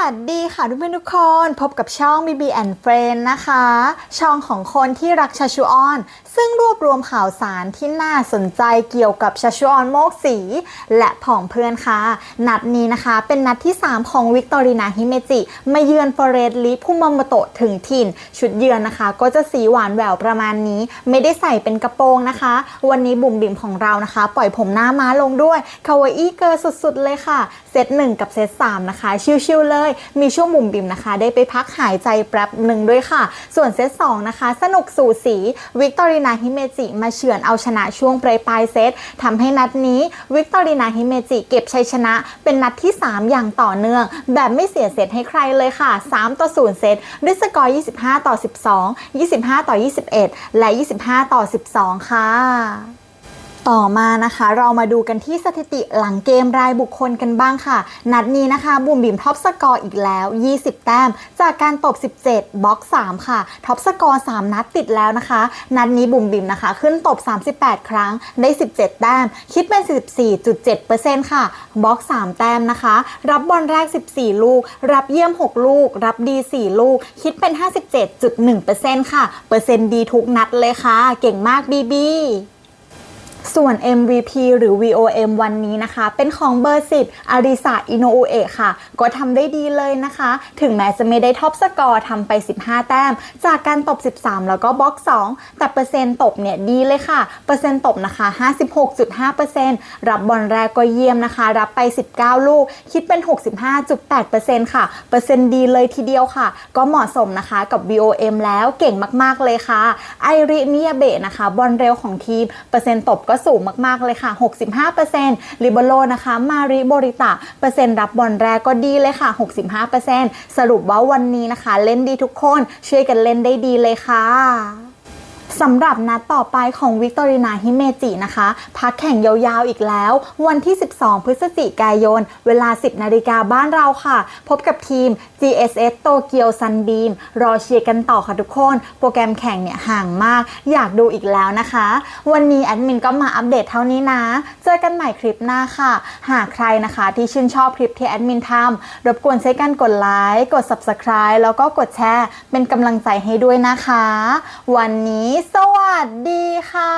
วัสดีค่ะทุกเพื่อนทุกคนพบกับช่อง BB and Friend นะคะ ช่องของคนที่รักชาชูออน ซึ่งรวบรวมข่าวสารที่น่าสนใจเกี่ยวกับชาชูออนโมกสี และผองเพื่อนค่ะ นัดนี้นะคะเป็นนัดที่ 3 ของวิกตอรีนาฮิเมจิ มาเยือนฟอเรสลิคุมามโตะถึงถิ่น ชุดเยือนนะคะ ก็จะสีหวานแหววประมาณนี้ ไม่ได้ใส่เป็นกระโปรงนะคะ วันนี้บุ๋มบิ๋มของเรานะคะ ปล่อยผมหน้าม้าลงด้วยคาวาอี้เกิร์สุดๆเลยค่ะเซตหนึ่งกับเซตสามนะคะชิวๆเลยมีช่วงบุ๋มบิมนะคะ ได้ไปพักหายใจแป๊บหนึ่งด้วยค่ะ ส่วนเซตสองนะคะ สนุกสูสีวิกตอรีนาฮิเมจิมาเฉือนเอาชนะช่วงปลายปลายเซตทำให้นัดนี้วิกตอรีนาฮิเมจิเก็บชัยชนะ เป็นนัดที่ 3 อย่างต่อเนื่อง แบบไม่เสียเซตให้ใครเลยค่ะ 3 ต่อ 0 เซตด้วยสกอร์ 25 ต่อ 12 25 ต่อ 21 และ 25 ต่อ 12 ค่ะ ต่อมานะคะเรามาดูกันที่สถิติหลังเกมรายบุคคลกันบ้างค่ะ นัดนี้นะคะบุมบิ่มท็อปสกอร์อีกแล้ว 20 แต้ม จากการตบ 17บล็อก 3 ค่ะท็อปสกอร์3นัดติดแล้วนะคะ นัดนี้บุมบิ่มนะคะ ขึ้นตบ 38 ครั้งได้ 17 แต้ม คิดเป็น44.7%ค่ะบล็อก 3 แต้มนะคะ รับบอลแรก 14 ลูก รับเยี่ยม 6 ลูก รับดี 4 ลูก คิดเป็น 57.1%ค่ะเปอร์เซ็นต์ดีทุกนัดเลยค่ะ เก่งมากบีบี ส่วน MVP หรือ VOM วันนี้นะคะ เป็นของเบอร์สิบอาริสาอิโนอุเอะค่ะ ก็ทำได้ดีเลยนะคะ ถึงแม้จะไม่ได้ท็อปสกอร์ทำไป 15 แต้ม จากการตบ 13 แล้วก็บล็อก 2 แต่เปอร์เซ็นต์ตบเนี่ยดีเลยค่ะ เปอร์เซ็นต์ตบนะคะ 56.5%รับบอลแรกก็เยี่ยมนะคะ รับไป 19 ลูก คิดเป็น 65.8%ค่ะ เปอร์เซ็นต์ดีเลยทีเดียวค่ะ ก็เหมาะสมนะคะกับ VOM แล้วเก่งมากๆเลยค่ะ ไอริเนียเบะนะคะ บอลเร็วของทีม เปอร์เซ็นต์ตบก็สูงมากๆเลยค่ะ 65%ลิเบโรนะคะมาริโบริตะเปอร์เซ็นต์รับบอลแรกก็ดีเลยค่ะ 65%สรุปว่าวันนี้นะคะ เล่นดีทุกคนช่วยกันเล่นได้ดีเลยค่ะ สำหรับนัดต่อไปของวิกตอรีนาฮิเมจินะคะ พักแข่งยาวๆอีกแล้ว วันที่ 12 พฤศจิกายน เวลา 10 นาฬิกาบ้านเราค่ะ พบกับทีม GSS โตเกียวซันบีมรอเชียร์กันต่อค่ะทุกคน โปรแกรมแข่งเนี่ยห่างมาก อยากดูอีกแล้วนะคะ วันนี้แอดมินก็มาอัปเดตเท่านี้นะ เจอกันใหม่คลิปหน้าค่ะ หากใครนะคะที่ชื่นชอบคลิปที่แอดมินทำรบกวนใช้การกดไลค์กด Subscribe แล้วก็กดแชร์ เป็นกำลังใจให้ด้วยนะคะ วันนี้สวัสดีค่ะ